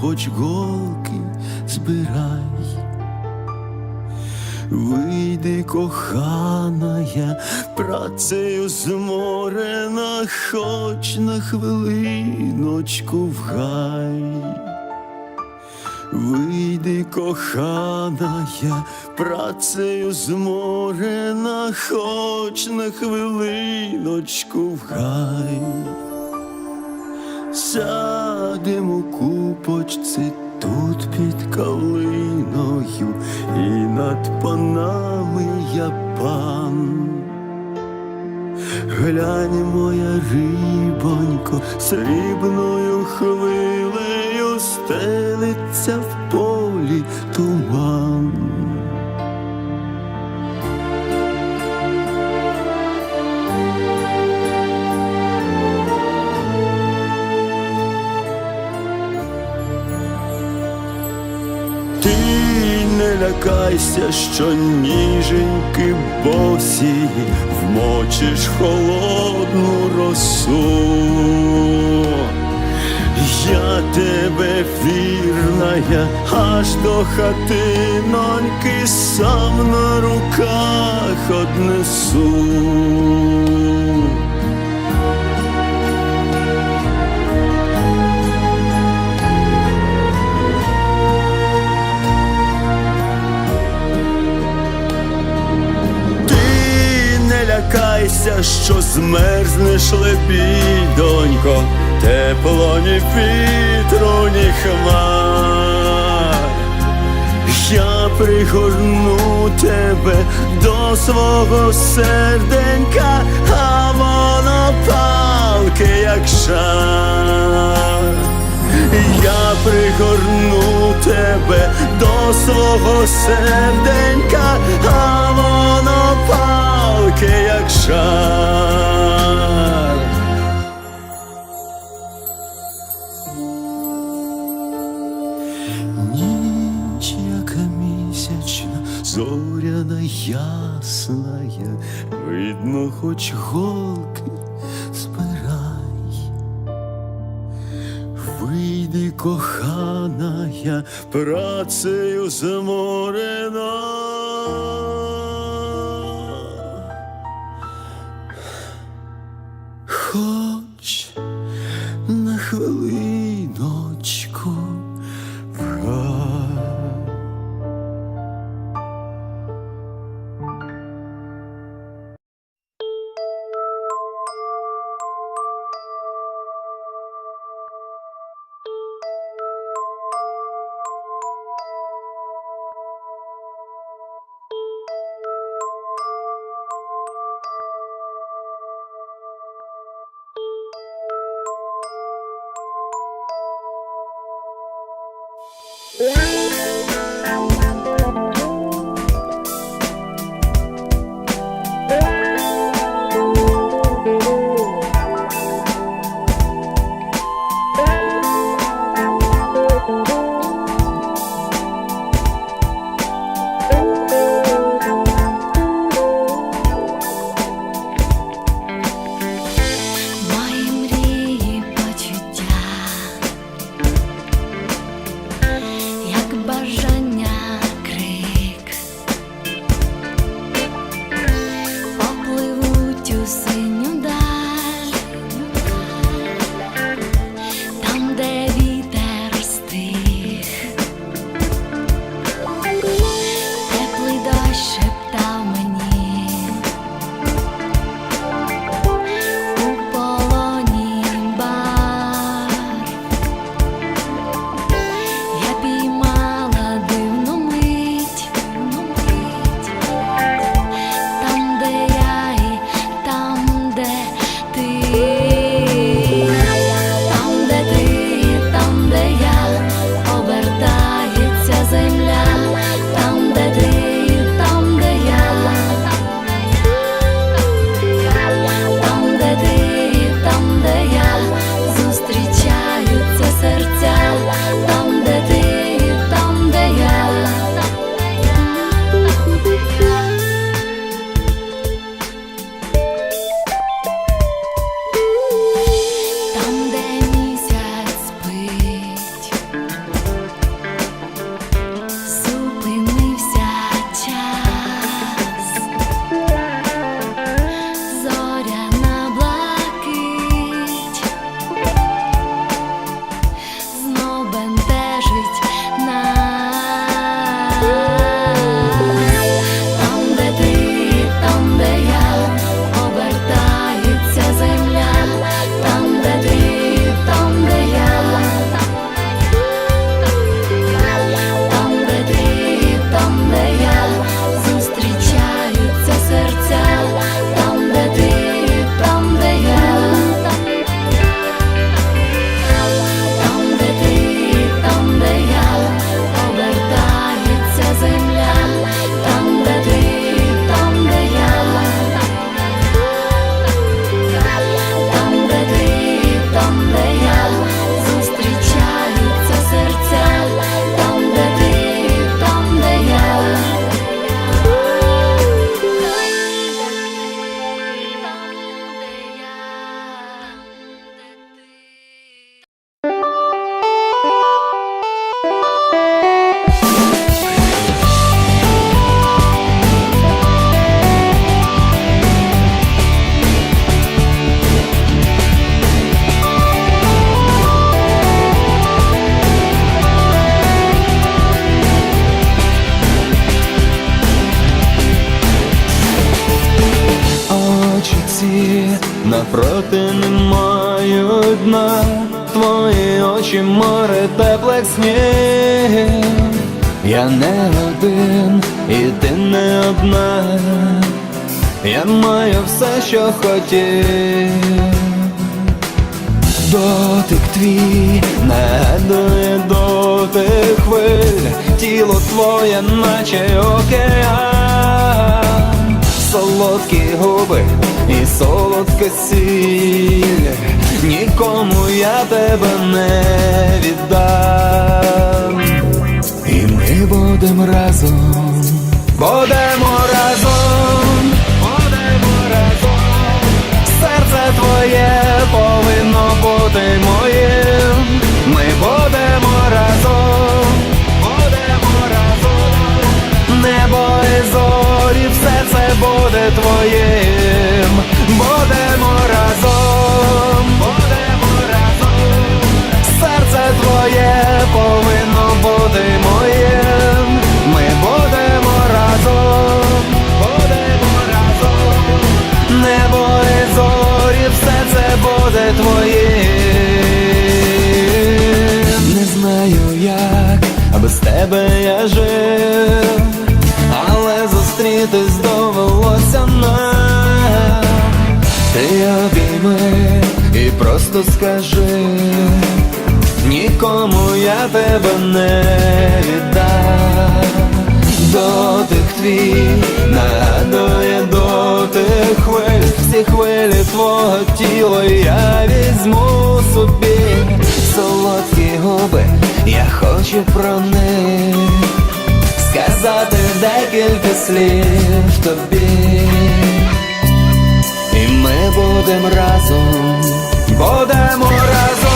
хоч голки збирай. Вийди, коханая, працею зморена, хоч на хвилиночку в гай. Вийди, коханая, працею зморена, хоч на хвилиночку в гай. Сядемо у купочці тут під калиною, і над панами я пан. Глянь, моя рибонько, срібною хвилею стелиться в полі туман. Лякайся, що ніженьки босі вмочиш холодну росу. Я тебе вірная, аж до хатиноньки сам на руках однесу. Лякайся, що змерзнеш лебідонько, тепло ні вітру, ні хмар. Я пригорну тебе до свого серденька, а воно палке, як жар. Я пригорну тебе до свого серденька, а воно палке, як жар. Ніч, яка місячна, зоряна ясная, видно, хоч голки збирай. Вийди, коханая, працею зморена. На проти немає дна, твої очі море теплих снів. Я не один, і ти не одна. Я маю все, що хотів. Дотик твій нагадує дотик хвиль, тіло твоє, наче океан, солодкі губи і солодка сіль, нікому я тебе не віддам. І ми будемо разом, будемо разом, будемо разом. Серце твоє повинно бути моїм. Ми будемо тебе я жив, але зустрітись довелося нам. Ти обійми і просто скажи, нікому я тебе не віддам. Дотик твій нагадує дотик хвиль, всі хвилі твого тіла я візьму собі солодкі губи, я хочу про них сказати декілька слів тобі. І ми будемо разом, будемо разом,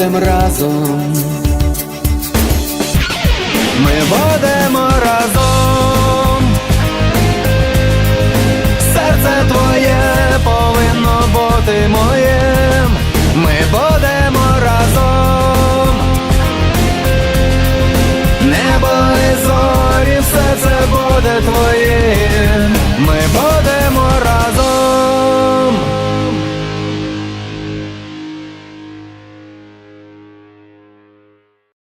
ми будемо разом. Ми будемо разом.